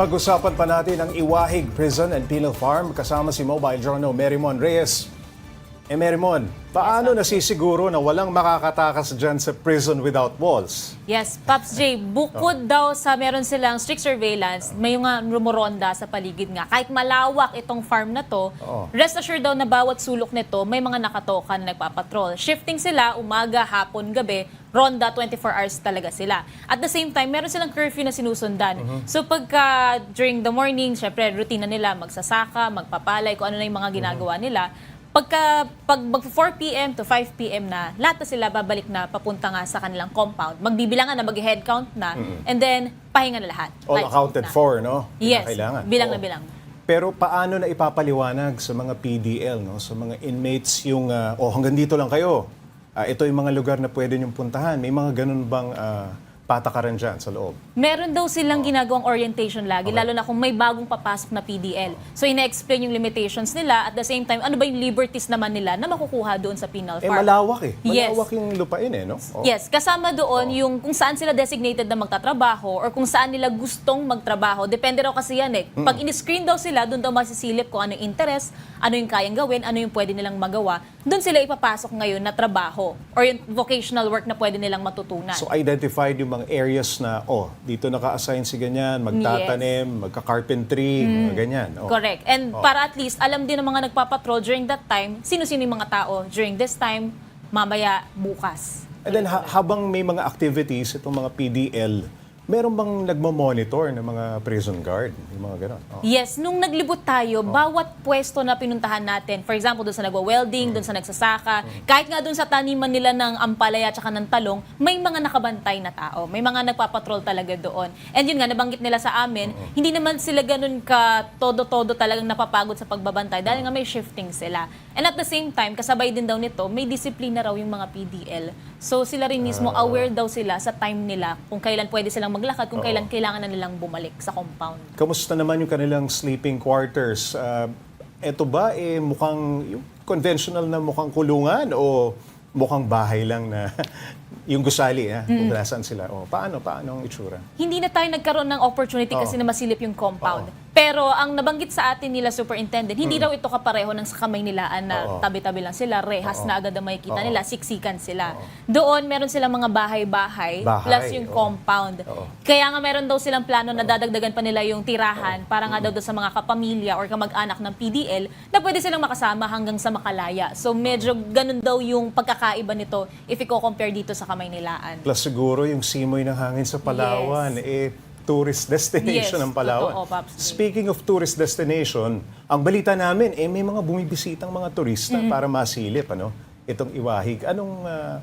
Pag-usapan pa natin ang Iwahig Prison and Penal Farm kasama si Mobile Journal Merimon Reyes. Eh Merimon, paano nasisiguro na walang makakatakas dyan sa prison without walls? Yes, Pops J, bukod daw sa meron silang strict surveillance, may mga rumoronda sa paligid nga. Kahit malawak itong farm na to, Oo. rest assured daw na bawat sulok nito, may mga nakatoka na nagpapatrol. Shifting sila, umaga, hapon, gabi, ronda 24 hours talaga sila. At the same time, meron silang curfew na sinusundan. So pagka during the morning, syempre routine na nila, magsasaka, magpapalay, kung ano na yung mga ginagawa nila. Pagka pag mag 4 p.m. to 5 p.m. na, lahat na sila babalik na papunta nga sa kanilang compound. Magbibilangan na, mag-head count na, and then pahinga na lahat. All Lights accounted na. for, no? Yes, kailangan. bilang Oo. na bilang. Pero paano na ipapaliwanag sa mga PDL, no? sa mga inmates yung, ah, oh hanggang dito lang kayo. Ah, ito yung mga lugar na pwede niyong puntahan. May mga ganun bang ah, patakaran dyan sa loob? Meron daw silang ginagawang orientation lagi, lalo na kung may bagong papasok na PDL. So, ina-explain yung limitations nila, at the same time, ano ba yung liberties naman nila na makukuha doon sa penal Eh farm. malawak eh. Yes. Malawak yung lupain eh, no? Oh. Yes, kasama doon yung kung saan sila designated na magtatrabaho or kung saan nila gustong magtrabaho. Depende raw kasi yan eh. Pag in-screen daw sila, doon daw masisilip kung ano yung interest, ano yung kayang gawin, ano yung pwede nilang magawa. Doon sila ipapasok ngayon na trabaho or yung vocational work na pwede nilang matutunan. So identified yung mga areas na, oh, dito naka-assign si ganyan, magtatanim, magka-carpentry, mga ganyan. Oh. Correct. And para at least alam din ng mga nagpapatrol during that time, sino-sino yung mga tao during this time, mamaya, bukas. And then ha- habang may mga activities, itong mga PDL, meron bang nagmo-monitor ng mga prison guard? Yung mga ganon. Oh. Yes, nung naglibot tayo, bawat pwesto na pinuntahan natin, for example, doon sa nagwa-welding, doon sa nagsasaka, kahit nga doon sa taniman nila ng ampalaya at ng talong, may mga nakabantay na tao. May mga nagpapatrol talaga doon. And yun nga, nabanggit nila sa amin, hindi naman sila ganun ka todo-todo talagang napapagod sa pagbabantay dahil nga may shifting sila. And at the same time, kasabay din daw nito, may disiplina raw yung mga PDL. So sila rin mismo, aware daw sila sa time nila kung kailan pwede silang maglakad, kung kailan kailangan na nilang bumalik sa compound. Kamusta naman yung kanilang sleeping quarters? Uh, eto ba, eh, mukhang yung conventional na mukhang kulungan o mukhang bahay lang na yung gusali, ha? Kung nasaan sila. Oh, paano, paano ang itsura? hindi na tayo nagkaroon ng opportunity kasi Oo. na masilip yung compound. Pero ang nabanggit sa atin nila superintendent, hindi raw ito kapareho ng sa kamay nilaan na Mm. Oo. tabi-tabi lang sila, rehas Oo. na agad ang makikita Oo. nila, siksikan sila. Doon meron silang mga bahay-bahay Bahay, plus yung oo. compound. Oo. Kaya nga meron daw silang plano na dadagdagan pa nila yung tirahan para nga daw doon sa mga kapamilya or kamag-anak ng PDL na pwede silang makasama hanggang sa makalaya. So medyo ganun daw yung pagkakaiba nito if i-compare dito sa kamay nilaan. Plus siguro yung simoy ng hangin sa Palawan, eh, tourist destination Yes, ng Palawan. totoo. Speaking of tourist destination, ang balita namin, eh, may mga bumibisitang mga turista Mm-hmm. para masilip, ano? Itong Iwahig. Anong, ah,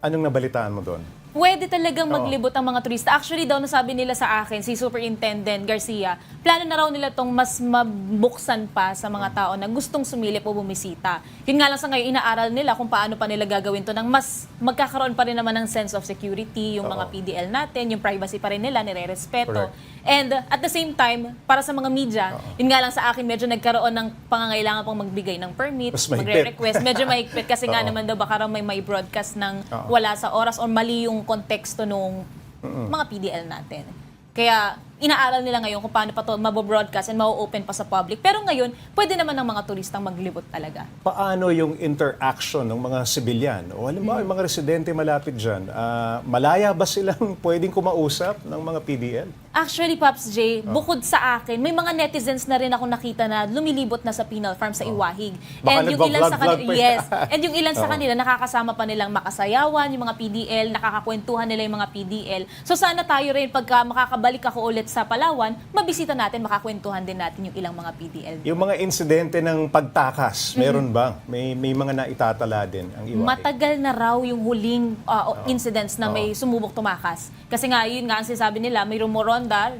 anong nabalitaan mo doon? Pwede talagang maglibot ang mga turista. Actually daw, nasabi nila sa akin, si Superintendent Garcia, plano na raw nila itong mas mabuksan pa sa mga tao na gustong sumilip o bumisita. Yun nga lang sa ngayon, inaaral nila kung paano pa nila gagawin to ng mas magkakaroon pa rin naman ng sense of security, yung mga Oo. PDL natin, yung privacy pa rin nila, nire-respeto. Correct. And uh, at the same time, para sa mga media, yun nga lang sa akin, medyo nagkaroon ng pangangailangan pang magbigay ng permit, Mas mahigpit. magre-request. Medyo mahigpit kasi nga Oo. naman daw baka raw may may broadcast ng Oo. wala sa oras or mali yung konteksto nung mga PDL natin. Kaya inaaral nila ngayon kung paano pa to mabobroadcast and mau-open pa sa public. Pero ngayon, pwede naman ng mga turistang maglibot talaga. Paano yung interaction ng mga sibilyan? O halimbawa, yung mga residente malapit dyan, ah, malaya ba silang pwedeng kumausap ng mga PDL? Actually, Pops J, bukod sa akin, may mga netizens na rin ako nakita na lumilibot na sa penal farm sa Iwahig. Baka and yung ilan sa kanila, yes, and yung ilan sa kanila nakakasama pa nilang makasayawan, yung mga PDL, nakakakwentuhan nila yung mga PDL. So sana tayo rin pagka makakabalik ako ulit sa Palawan, mabisita natin, makakwentuhan din natin yung ilang mga PDL. Yung mga insidente ng pagtakas, meron ba? May, may mga naitatala din ang Iwahig? Matagal na raw yung huling uh, incidents na may sumubok tumakas. Kasi nga, yun nga ang sinasabi nila, may rumoronda,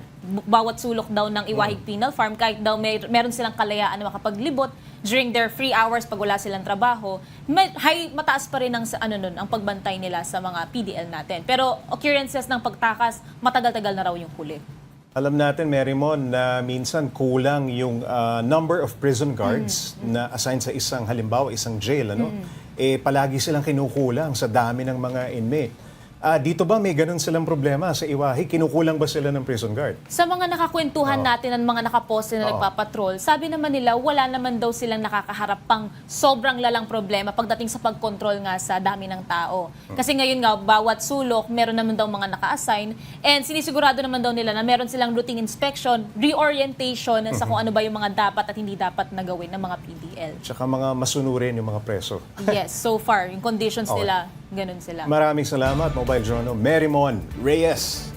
bawat sulok daw ng Iwahig Penal Farm, kahit daw may, meron silang kalayaan na makapaglibot during their free hours pag wala silang trabaho, may, high, mataas pa rin ang, ano nun, ang pagbantay nila sa mga PDL natin. Pero occurrences ng pagtakas, matagal-tagal na raw yung huli. Alam natin, Marymon, na minsan kulang yung ah, number of prison guards na assigned sa isang, halimbawa, isang jail, ano? Eh, palagi silang kinukulang sa dami ng mga inmate. Ah, dito ba may ganun silang problema sa Iwahi? Kinukulang ba sila ng prison guard? Sa mga nakakwentuhan natin ng mga nakaposte na Oo. nagpapatrol, sabi naman nila wala naman daw silang nakakaharap pang sobrang lalang problema pagdating sa pagkontrol nga sa dami ng tao. Kasi ngayon nga, bawat sulok, meron naman daw mga naka-assign and sinisigurado naman daw nila na meron silang routine inspection, reorientation sa kung ano ba yung mga dapat at hindi dapat na gawin ng mga PDL. Tsaka mga masunurin yung mga preso. Yes, so far, yung conditions Okay. nila, ganun sila. Maraming salamat, Mobile Journal. Marymon Reyes.